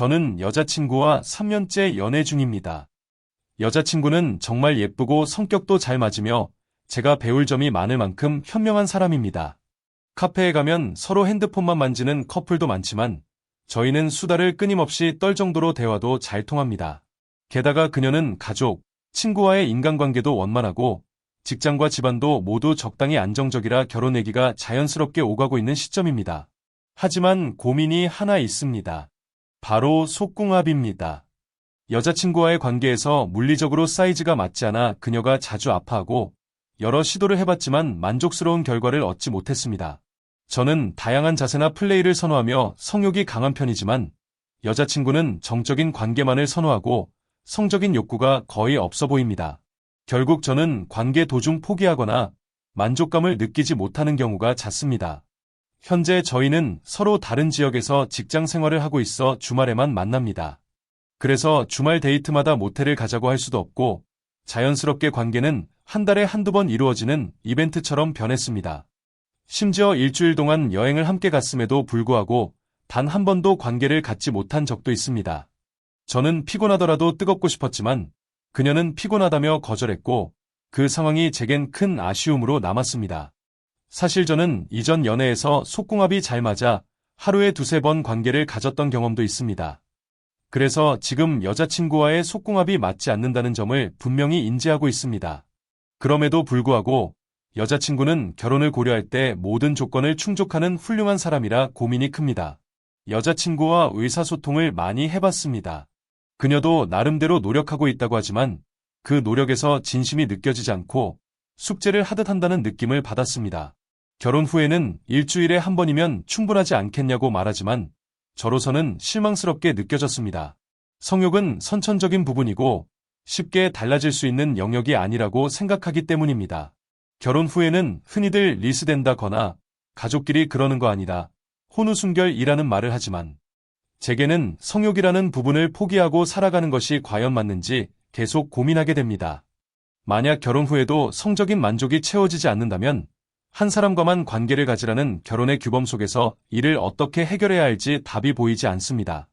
저는 여자친구와 3년째 연애 중입니다. 여자친구는 정말 예쁘고 성격도 잘 맞으며 제가 배울 점이 많을 만큼 현명한 사람입니다. 카페에 가면 서로 핸드폰만 만지는 커플도 많지만 저희는 수다를 끊임없이 떨 정도로 대화도 잘 통합니다. 게다가 그녀는 가족, 친구와의 인간관계도 원만하고 직장과 집안도 모두 적당히 안정적이라 결혼 얘기가 자연스럽게 오가고 있는 시점입니다. 하지만 고민이 하나 있습니다. 바로 속궁합입니다. 여자친구와의 관계에서 물리적으로 사이즈가 맞지 않아 그녀가 자주 아파하고 여러 시도를 해봤지만 만족스러운 결과를 얻지 못했습니다. 저는 다양한 자세나 플레이를 선호하며 성욕이 강한 편이지만 여자친구는 정적인 관계만을 선호하고 성적인 욕구가 거의 없어 보입니다. 결국 저는 관계 도중 포기하거나 만족감을 느끼지 못하는 경우가 잦습니다. 현재 저희는 서로 다른 지역에서 직장 생활을 하고 있어 주말에만 만납니다. 그래서 주말 데이트마다 모텔을 가자고 할 수도 없고 자연스럽게 관계는 한 달에 한두 번 이루어지는 이벤트처럼 변했습니다. 심지어 일주일 동안 여행을 함께 갔음에도 불구하고 단 한 번도 관계를 갖지 못한 적도 있습니다. 저는 피곤하더라도 뜨겁고 싶었지만 그녀는 피곤하다며 거절했고 그 상황이 제겐 큰 아쉬움으로 남았습니다. 사실 저는 이전 연애에서 속궁합이 잘 맞아 하루에 두세 번 관계를 가졌던 경험도 있습니다. 그래서 지금 여자친구와의 속궁합이 맞지 않는다는 점을 분명히 인지하고 있습니다. 그럼에도 불구하고 여자친구는 결혼을 고려할 때 모든 조건을 충족하는 훌륭한 사람이라 고민이 큽니다. 여자친구와 의사소통을 많이 해봤습니다. 그녀도 나름대로 노력하고 있다고 하지만 그 노력에서 진심이 느껴지지 않고 숙제를 하듯 한다는 느낌을 받았습니다. 결혼 후에는 일주일에 한 번이면 충분하지 않겠냐고 말하지만 저로서는 실망스럽게 느껴졌습니다. 성욕은 선천적인 부분이고 쉽게 달라질 수 있는 영역이 아니라고 생각하기 때문입니다. 결혼 후에는 흔히들 리스된다거나 가족끼리 그러는 거 아니다. 혼우순결이라는 말을 하지만 제게는 성욕이라는 부분을 포기하고 살아가는 것이 과연 맞는지 계속 고민하게 됩니다. 만약 결혼 후에도 성적인 만족이 채워지지 않는다면 한 사람과만 관계를 가지라는 결혼의 규범 속에서 이를 어떻게 해결해야 할지 답이 보이지 않습니다.